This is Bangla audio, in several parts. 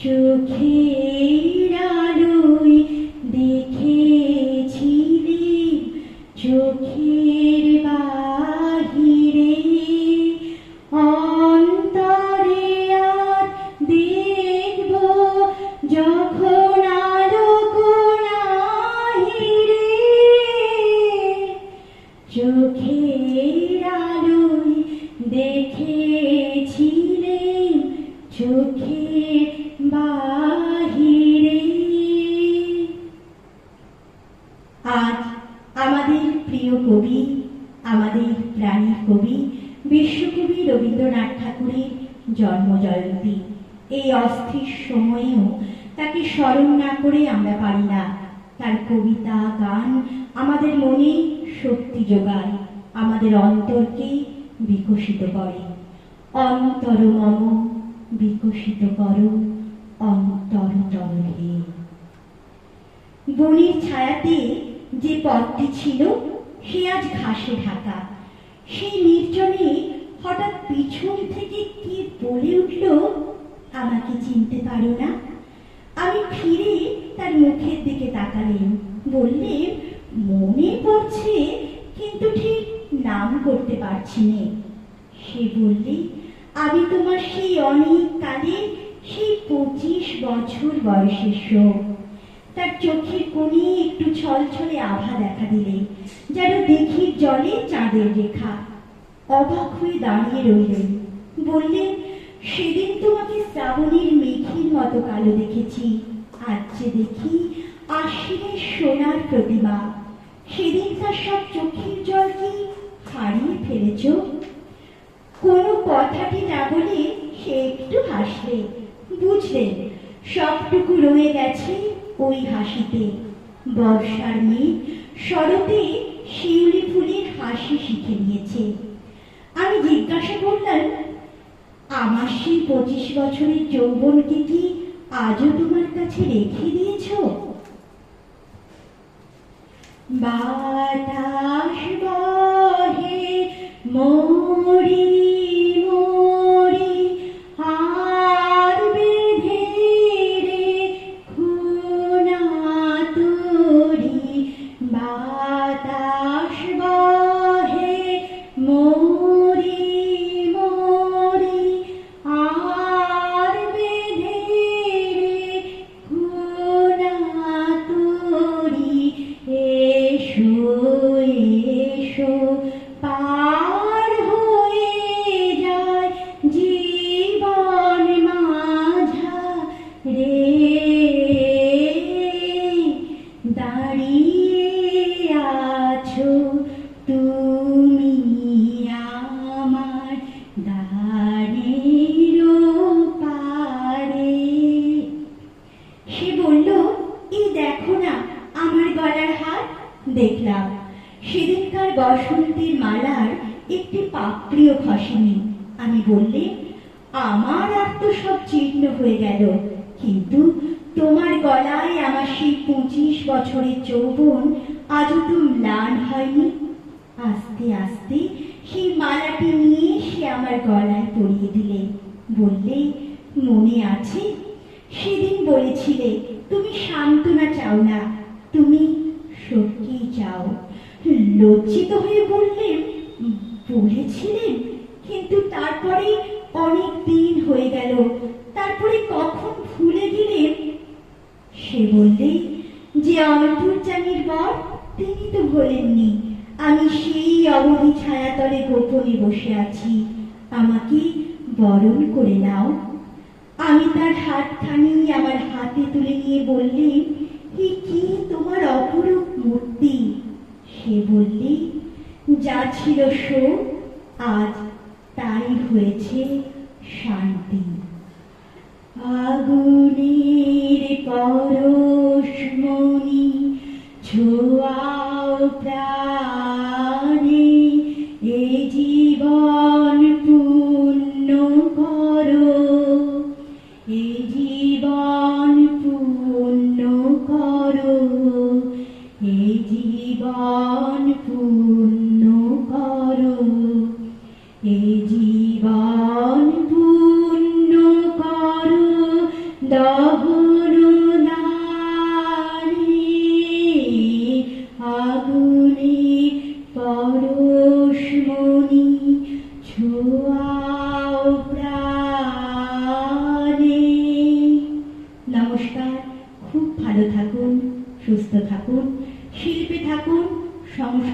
চোখের আলোয় দেখেছিলে চোখের বাহিরে। অন্তরে আর দেখব যখন আলোক নাহিরে চোখের আলোয় দেখেছিলে চোখের প্রিয় কবি, আমাদের প্রাণীর কবি, বিশ্বকবি রবীন্দ্রনাথ ঠাকুরের জন্ম জয়ন্তী এই অস্থির সময়েও তাকে স্মরণ না করে আমরা পারি না। তার কবিতা, গান আমাদের মনে শক্তি যোগায়, আমাদের অন্তরকে বিকশিত করে। অন্তর মম, বিকশিত করো, অন্তর তরহে বনির ছায়াতে যে পথটি ছিল সে আজ ঘাসে ঢাকা। সেই নির্জনে হঠাৎ পিছন থেকে কি বলে উঠল, আমাকে চিনতে পারো না। আমি ফিরে তার মুখের দিকে তাকালেন। বললে মনে পড়ছে, কিন্তু ঠিক নাম করতে পারছি নে। সে বললে, আমি তোমার সেই অনেক কালে সেই পঁচিশ বছর বয়সের শোক। তার চোখের কোণে একটু ছলছলে আভা দেখা দিলে, যেন দেখির জলে চাঁদের রেখা। অবাক হয়ে দাঁড়িয়ে রইলেন। বললেন, সেদিন তোমাকে শ্রাবণের মেঘের মতো কালো দেখেছি। আজ যে দেখি আশ্বিনের সোনার প্রতিমা। সেদিন তার সব চোখের জল কি হারিয়ে ফেলেছ? কোনো কথাটি না বলে সে একটু হাসলে। বুঝলেন, সবটুকু রয়ে গেছে ওই হাসিতে বর্ষার মেঘ শরতে শিউলি ফুলের হাসি শিখে নিয়েছে। আমি জিজ্ঞাসা করলাম, আমার সেই পঁচিশ বছরের যৌবনকে কি আজও তোমার কাছে রেখে দিয়েছ? বাতাস বহে দেখলাম। সেদিনকার বসন্তের মালার একটি পাপড়িও খসেনি। আমি বললে, আমার আর তো সব চিহ্ন হয়ে গেল। কিন্তু তোমার গলায় আমার সেই পঁচিশ বছরের যৌবন আজও তো ম্লান হয়নি। আস্তে আস্তে সেই মালাটি নিয়ে সে আমার গলায় পরিয়ে দিলে। বললে, মনে আছে? সেদিন বলেছিলে, তুমি সান্ত্বনা চাও না। তুমি সত্যিই চাও লজ্জিত হয়ে বললেন, বলেছিলেন, কিন্তু তারপরে অনেক দিন হয়ে গেল। তারপরে কখন ভুলে গেলেন সে বললে, যে অন্তর্জামীর বর, তিনি তো বলেননি, আমি সেই অবধি ছায়াতলে গোপনে বসে আছি। আমাকে বরণ করে নাও। আমি তার হাতখানি আমার হাতে তুলে নিয়ে বললেন এ কি তোমার অপরূপ মূর্তি? সে বললে, যা ছিল শোক আজ তাই হয়েছে শান্তি। আগুনের পরশমণি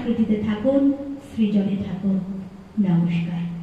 সংস্কৃতিতে থাকুন সৃজনে থাকুন। নমস্কার।